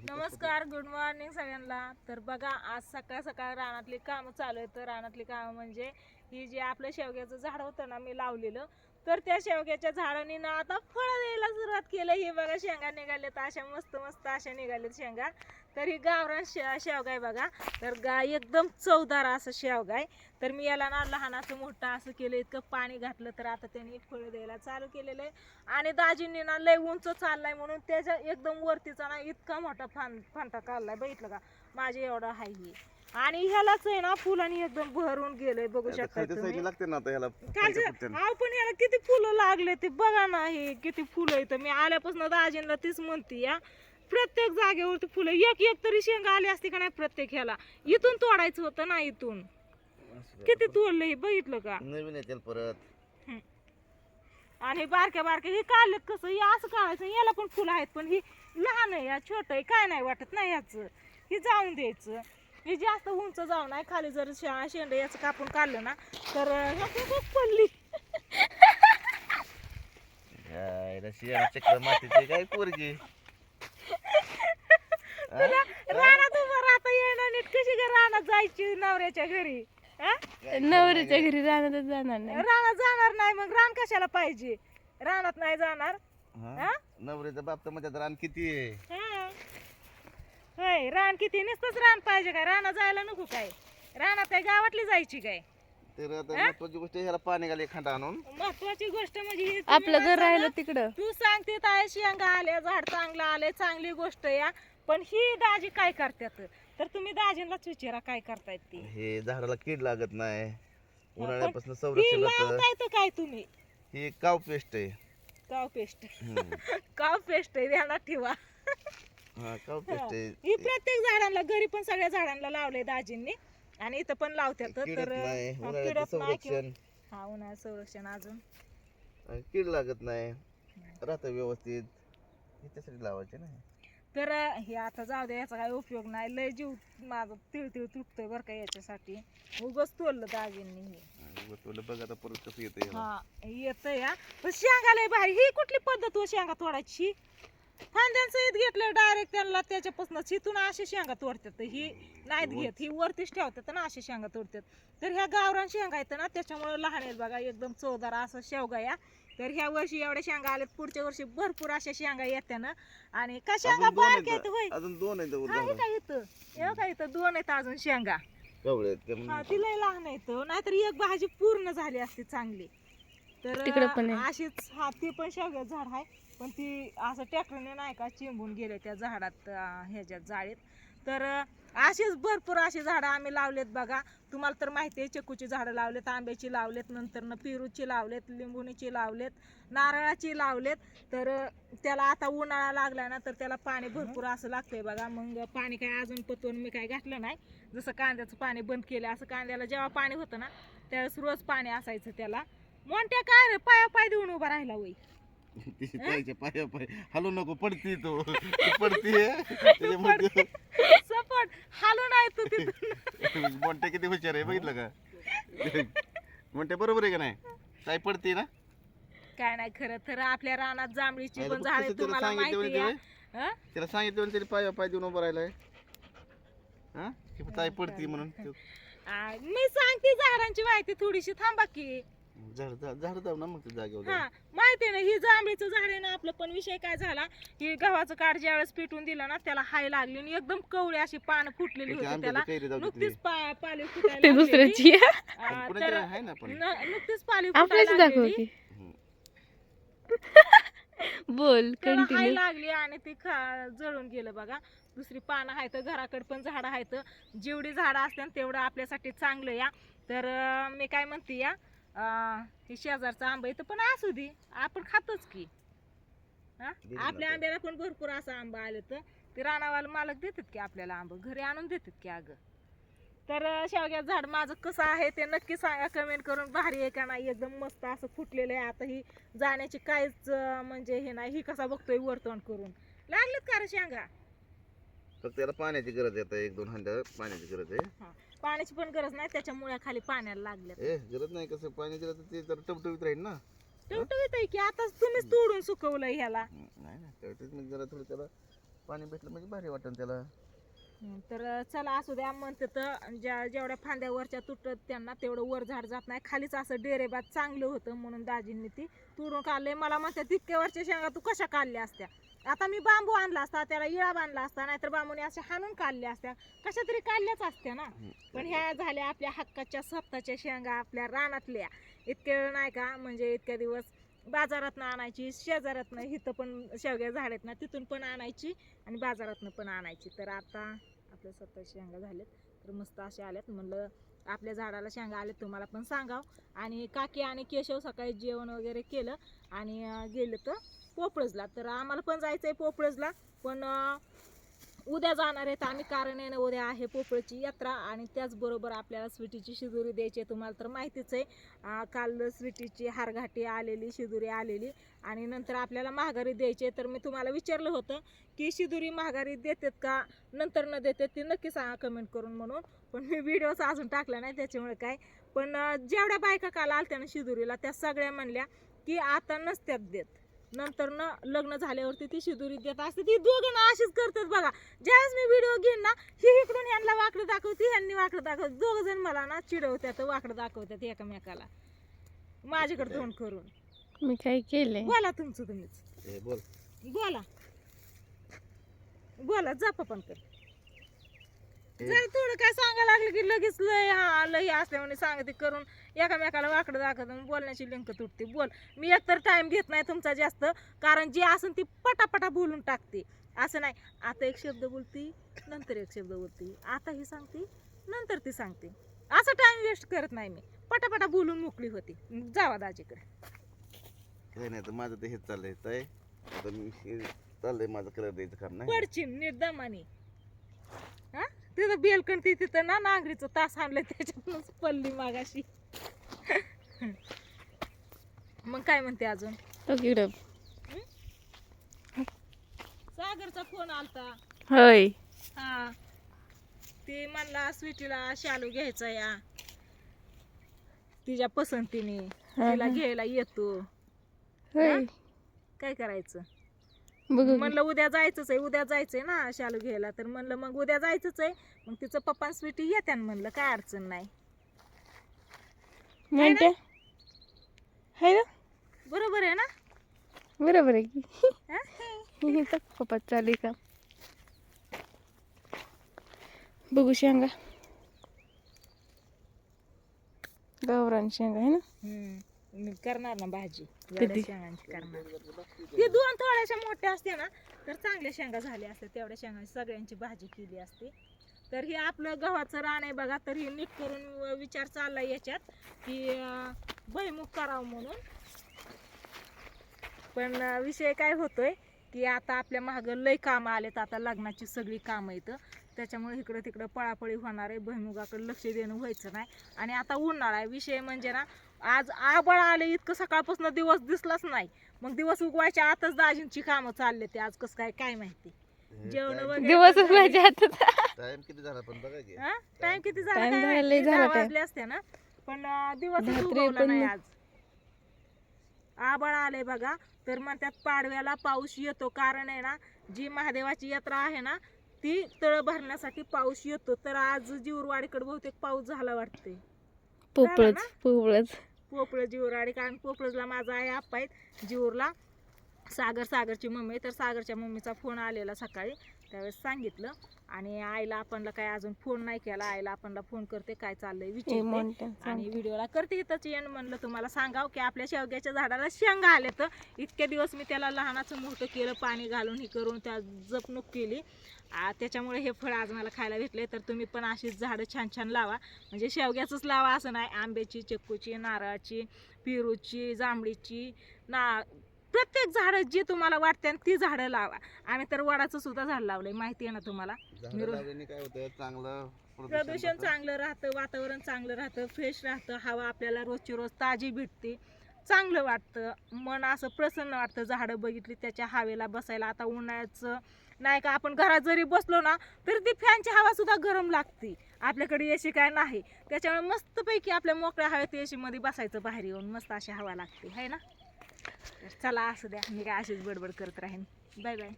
नमस्कार good morning सगळ्यांना. तर बघा आज सकाळ सकाळ रानातली कामं चालू आहेत. तर रानातली कामं म्हणजे ही जी आपलं शेवग्याचं झाड होतं ना मी लावलेलं तर त्या शेवग्याच्या झाडांनी ना आता फळं द्यायला सुरुवात केलं. हे बघा शेंगा निघाल्यात. अशा मस्त मस्त अशा निघाल्यात शेंगा. तर ही गावरान शे शेवगा आहे बघा. तर गा एकदम चवदार असं शेवगा आहे. तर मी याला ना लहान असं मोठं असं केलं. इतकं पाणी घातलं तर आता त्यांनी फळं द्यायला चालू केलेलं आहे. आणि दाजींनी ना लय उंच चाललाय म्हणून त्याच्या एकदम वरतीचा ना इतका मोठा फान फांटा काढलाय. बघितलं का? माझे एवढा हाय आणि ह्यालाच आहे ना फुलांनी एकदम भरून गेलंय. बघू शकता खालच्या तुम्ही. साईडला लागते ना आता ह्याला कालच्या खालच्या फुट्यानं. अहो पण याला किती फुलं लागले ते बघा ना हे किती फुलं येतं मी आल्यापासून दाजींना तीच म्हणते या. प्रत्येक जागेवरती फुलं एक एक तरी शेंगा आली असती का नाही प्रत्येक ह्याला? इथून तोडायचं होतं ना इथून. किती तोडलं हे बघितलं का? नवीन येतील परत. आणि बारक्या बारक्या हे काढलेत कसं? हे असं काढायचं याला पण फुलं आहेत पण ही लहान आहे या छोट आहे. काय नाही वाटत नाही याचं हे जाऊन द्यायचं. हे जास्त उंच जाऊन आहे खाली जर शेंड याचं कापून काढलं ना तर पडली चक्र मातीची काय पोरगी रानात उभं राहता येणं नीट कशी ग रानात जायची नवऱ्याच्या घरी हा? नवऱ्याच्या घरी राहणारच जाणार नाही रानात जाणार नाही मग रान कशाला पाहिजे रानात नाही जाणार हा? हा? नवरीचा बाप तर म्हणजे रान किती आहे हा. होय रान किती नुसतंच रान पाहिजे काय? रानात जायला नको काय? रानात काय गावातली जायची काय? तर आता महत्वाची गोष्ट ह्याला पाणी घाले खांडा आणून. महत्वाची गोष्ट म्हणजे ही तुम्ही आपलं घर राहिलं तिकडं. तू सांगते ताय शेंगा आल्या झाड चांगलं आले चांगली गोष्ट या पण ही दाजी काय करतात? तर तुम्ही दाजींनाच विचारा काय करतायत ती. हे झाडाला कीड लागत नाही उन्हाळ्यापासून ती संरक्षण होतं. लावताय तर काय तुम्ही? ही काव पेस्ट आहे. काव पेस्ट. हम्म. काव पेस्ट आहे ध्यानात ठेवा. हा पेस्ट ही प्रत्येक झाडांना घरी पण सगळ्या झाडांना लावलंय दाजींनी. आणि इथं पण लावतात किडत तर नाही हा, उन्हाळ्याचं किडत नाही किंवा- संरक्षण. हा उन्हाळ्यात संरक्षण अजून. आणि कीड लागत नाही राहतं व्यवस्थित. लावायचे ना तर हे आता जाऊ दे याचा काही उपयोग नाही. लय जीव माझा तिळतिळ तुटतोय बरं का याच्यासाठी. उगच तोडलं दाजींनी हे. आणि तुला बघ आता परत कसं येतं हा. येत या पण शेंगा लय भारी. ही कुठली पद्धत हो शेंगा तोडायची? फांद्यांसहित घेतलं डायरेक्ट त्यांना त्याच्यापासून हिथून असे शेंगा तोडतात. ही नाहीत घेत ही वरतीच ठेवतात ना असे शेंगा तोडतात. तर ह्या गावरान शेंगा आहेत ना त्याच्यामुळे लहान आहेत बघा एकदम चवदार असं शेवगा या. तर ह्या वर्षी एवढ्या शेंगा आल्यात पुढच्या वर्षी भरपूर अशा शेंगा येत्या ना. आणि का शेंगा बारक्या आहेत होय. अजून दोन आहेत आहे. का इथं हे का इथं दोन आहेत अजून शेंगा. हा म्हणून. ती लय लहान आहेत. नाहीतर एक भाजी पूर्ण झाली असती चांगली. तर तिकडं पण आहे. अशीच हा ती पण शेवग्याचं झाड आहे. पण ती असं ट्रॅक्टरने नाही का चिंबून गेले त्या झाडात ह्याच्यात जाळीत. तर अं, अशीच भरपूर अशी झाडं आम्ही लावलेत बघा. तुम्हाला तर माहिती आहे चिकूची झाडं लावलेत आंब्याची लावलेत नंतर न पेरूची लावलेत लिंबुणीची लावलेत नारळाची लावलेत. तर त्याला आता उन्हाळा लागला ना तर त्याला पाणी भरपूर असं लागतंय बघा. मग पाणी काय अजून पतवून मी काय घातलं नाही. जसं कांद्याचं पाणी बंद केलं असं कांद्याला जेव्हा पाणी होतं ना त्यावेळेस रोज पाणी असायचं त्याला. मोठ्या काय रे? पाया पाय देऊन उभा राहिला वय. तिची पाया पाय हलू नको पडती तो. पडतीये सपोर्ट हालू नाही तू तिथून. मोठे किती हुशार आहे बघितलं का? मोठे बरोबर आहे का नाही? काय पडते ना? काय नाही खरं तर आपल्या रानात जांभळीची पण झाडे तुम्हाला सांगितलं माहिती आहे ते. हं? त्याला सांगितलं त्याने पाया पाय देऊन उभं राहिलाय. हा? की ताई पडती म्हणून. मी सांगते झाडांची माहिती थोडीशी थांबा की. झाड जाऊ ना मग जागेवर हा माहिती आहे ना ही जांभळीचं झाड आहे ना आपलं पण विषय काय झाला की गव्हाचं काठ ज्यावेळेस पेटून दिलं ना त्याला हाय लागली आणि एकदम कवळी अशी पानं फुटलेली त्याची होती त्याला आंब्याची कैरी जाऊ नुकतीच. पा- पाली फुटायला ते लागलेली. दुसऱ्याची आहे. आ, पुढे तर तर आहे ना पण न- नुकतीच पाली आपल्याच फुटायला दाखव लागलेली. की हम्म. बोल त्याला हाय कंटिन्यू लागली आणि ती खा जळून गेलं बघा दुसरी पानं आहेत घराकडे पण झाडं आहेत जेवढी झाडं असतात तेवढं आपल्यासाठी चांगलं या तर अं, मी काय म्हणते या हे शेजारचा आंबा इथं पण असू दे. आपण खातोच की. हा? आपल्या. आंब्याला पण भरपूर असं आंबा आले तर ते रानावाला मालक देतात की आपल्याला आंबा. घरी आणून देतात की अगं. तर अं, शेवग्याचं झाड माझं कसं आहे ते नक्की सांगा कमेंट करून. भारी आहे का नाही? एकदम मस्त असं फुटलेलं आहे. आता ही जाण्याची काहीच म्हणजे हे नाही. ही कसा बघतोय वरतोंड करून. लागलेत का रे शेंगा? फक्त त्याला पाण्याची गरज आहे एक दोन हंड्या पाण्याची गरज आहे. पाण्याची पण गरज नाही त्याच्या मुळ्याखाली पाण्याला लागल्यात. ए गरज नाही कसं? पाणी दिलं तर ते जरा टवटवीत राहील ना. टवटवीत आहे की आता तुम्हीच तोडून सुकवलंय ह्याला. नाही ना टवटवीत म्हणजे जरा थोडं त्याला पाणी भेटलं म्हणजे भारी वाटन त्याला. तर चला असू द्या म्हणते तर ज्या जेवढ्या फांद्यावरच्या तुटत त्यांना तेवढं वर झाड जात नाही. खालीच असं डेरेबाद चांगलं होतं म्हणून दाजींनी ती तुरून काढले मला म्हणते तितक्या वरच्या शेंगा तू कशा काढल्या असत्या? आता मी बांबू आणला असता त्याला इळा बांधला असता नाहीतर बांबूने अशा हाणून काढल्या असत्या. कशा तरी काढल्याच असत्या ना. पण ह्या झाल्या आपल्या हक्काच्या स्वतःच्या शेंगा आपल्या रानातल्या. इतके वेळ नाही का म्हणजे इतक्या दिवस बाजारातनं आणायची शेजारातनं इथं पण शेवग्या झाड आहेत ना तिथून पण आणायची आणि बाजारातनं पण आणायची. तर आता आपल्या स्वतः शेंगा झाल्यात. तर मस्त असे आल्यात. म्हणलं आपल्या झाडाला शेंगा आल्यात तुम्हाला पण सांगाव. आणि काकी आणि केशव सकाळी जेवण वगैरे केलं आणि गेलं तर पोपळजला. तर आम्हाला पण जायचं आहे पोपळजला पण उद्या जाणार आहेत आम्ही. कारण आहे ना उद्या आहे पोपळची यात्रा आणि त्याचबरोबर आपल्याला स्वीटीची शिदुरी द्यायची आहे तुम्हाला तर माहितीच आहे. काल स्वीटीची हारघाटी आलेली शिदुरी आलेली आणि नंतर आपल्याला महागारी द्यायची आहे. तर मी तुम्हाला विचारलं होतं की शिदुरी महागारी देतात का नंतर न देतात ती नक्की सांगा कमेंट करून म्हणून. पण मी व्हिडिओच अजून टाकला नाही त्याच्यामुळे काय. पण जेवढ्या बायका काल आलत्या ना शिदुरीला त्या सगळ्या म्हणल्या की आता नसत्यात देत. नंतर न लग्न झाल्यावरती ती शिदुरी देत असते. ती दोघं ना अशीच करतात बघा. ज्यावेळेस मी व्हिडिओ घेईन ना ही इकडून यांना वाकडं दाखवते ह्यांनी वाकडं दाखवत. दोघ जण मला ना चिडवत्यात वाकडं दाखवतात एकमेकाला. माझ्याकडे तोंड करून. मी काय केलंय? बोला तुमचं तुम्हीच. बोल. बोला. बोला जा पण कर जर थोडं काय सांगायला लागलं की लगेच लय हा लय असल्यामुळे सांगते करून एकामेकाला वाकडं दाखवत बोलण्याची लिंक तुटते. बोल. मी एकतर टाइम घेत नाही तुमचा जास्त कारण जे असेल ती पटापटा बोलून टाकते. असं नाही. आता एक शब्द बोलती नंतर एक शब्द बोलती. आता ही सांगते नंतर ती सांगते. असं टाइम वेस्ट करत नाही मी. पटापटा बोलून मोकळी होती. जावा दाजीकडे. काही नाही तर माझं ते हेच चाललंय हे चाललंय माझं कलर द्यायचं काम नाही. पडचिन निर्दमानी. तिथं बेलकंटी तिथं ना नांगरीचं तास आणलं त्याच्यातूनच पडली मागाशी. मग काय म्हणते अजून? तो सागरचा फोन आलता. होय. हा. ते म्हणला स्वीटीला शालू घ्यायचा या. तिच्या पसंतीने. तिला. घ्यायला येतो. काय करायचं? म्हणलं उद्या जायचंच आहे उद्या जायचंय ना शालू घ्यायला. तर म्हणलं मग उद्या जायचंच आहे. मग तिचं पप्पा स्वीटी येत्यान म्हणलं काय अडचण नाही. म्हणते. हाय ना? बरोबर आहे ना? बरोबर आहे की. हा? हे पप्पा चालू का बघू शेंगा. गावरान शेंगा आहे ना. मी करणार ना भाजी? एवढ्या शेंगांची करणार. ती दोन थोड्याशा मोठ्या असते ना तर चांगल्या शेंगा झाल्या असते तेवढ्या शेंगांची सगळ्यांची भाजी केली असते. तर हे आपलं गव्हाचं रान आहे बघा तर हे नीट करून विचार चाललाय याच्यात की भुईमुग करावं म्हणून. पण विषय काय होतोय की आता आपल्या मागं लय कामं आलेत. आता लग्नाची सगळी कामं येतं त्याच्यामुळे इकडं तिकडं पळापळी होणार आहे. भुईमुगाकडे लक्ष देणं व्हायचं नाही. आणि आता उन्हाळा आहे. विषय म्हणजे ना आज आबळ आले इतकं सकाळपासून दिवस दिसलाच नाही. मग दिवस उगवायच्या आतच दाजींची कामं चालले ते आज कसं काय काय माहिती? जेवण हातात टाइम किती झाला पण बघा की. हा? टाइम किती झाला? काय दहा. वाजले असते ना? पण दिवस उगवला. नाही आज. आबळ आले बघा तर मग त्यात पाडव्याला पाऊस येतो. कारण आहे ना जी महादेवाची यात्रा आहे ना ती तळ भरण्यासाठी पाऊस येतो. तर आज जीवरवाडीकडे बहुतेक पाऊस झाला वाटते पोपळच? पोपळच. पोपळ आणि कारण पोपळजला माझा आहे आप्पा आहेत जिओरला सागर सागरची मम्मी आहे. तर सागरच्या मम्मीचा फोन आलेला सकाळी त्यावेळेस सांगितलं. आणि आईला आपणला काय अजून फोन नाही केला. आईला आपणला फोन करते काय चाललंय विचारते आणि व्हिडिओला करते इथंच येण म्हणलं तुम्हाला सांगाव की आपल्या शेवग्याच्या झाडाला शेंगा आले तर इतके दिवस मी त्याला लहानाचं मोठं केलं पाणी घालून हे करून त्या जपणूक केली. त्याच्यामुळे हे फळ आज मला खायला भेटले तर तुम्ही पण अशीच झाडं छान छान लावा. म्हणजे शेवग्याचंच लावा असं नाही. आंब्याची चिक्कूची नारळाची पेरूची जांभळीची ना प्रत्येक झाडं जी तुम्हाला वाटते ती झाडं लावा. आम्ही तर वडाचं सुद्धा झाड लावलंय माहिती आहे ना तुम्हाला? झाडं निरो- लावल्याने काय होतं चांगलं प्रदूषण होतं. चांगलं राहतं वातावरण चांगलं राहतं फ्रेश राहतं हवा आपल्याला रोजची रोज ताजी भेटते. चांगलं वाटतं मन असं प्रसन्न वाटतं झाडं बघितली त्याच्या हवेला बसायला. आता उन्हाळ्याचं नाही का आपण घरात जरी बसलो ना तरी ती फॅनची हवा सुद्धा गरम लागते. आपल्याकडे एसी काय नाही. त्याच्यामुळे मस्तपैकी आपल्या मोकळ्या हवेत एसी मध्ये बसायचं बाहेर येऊन मस्त अशी हवा लागते है ना? तर चला असू द्या मी काय अशीच बडबड करत राहीन. Bye bye.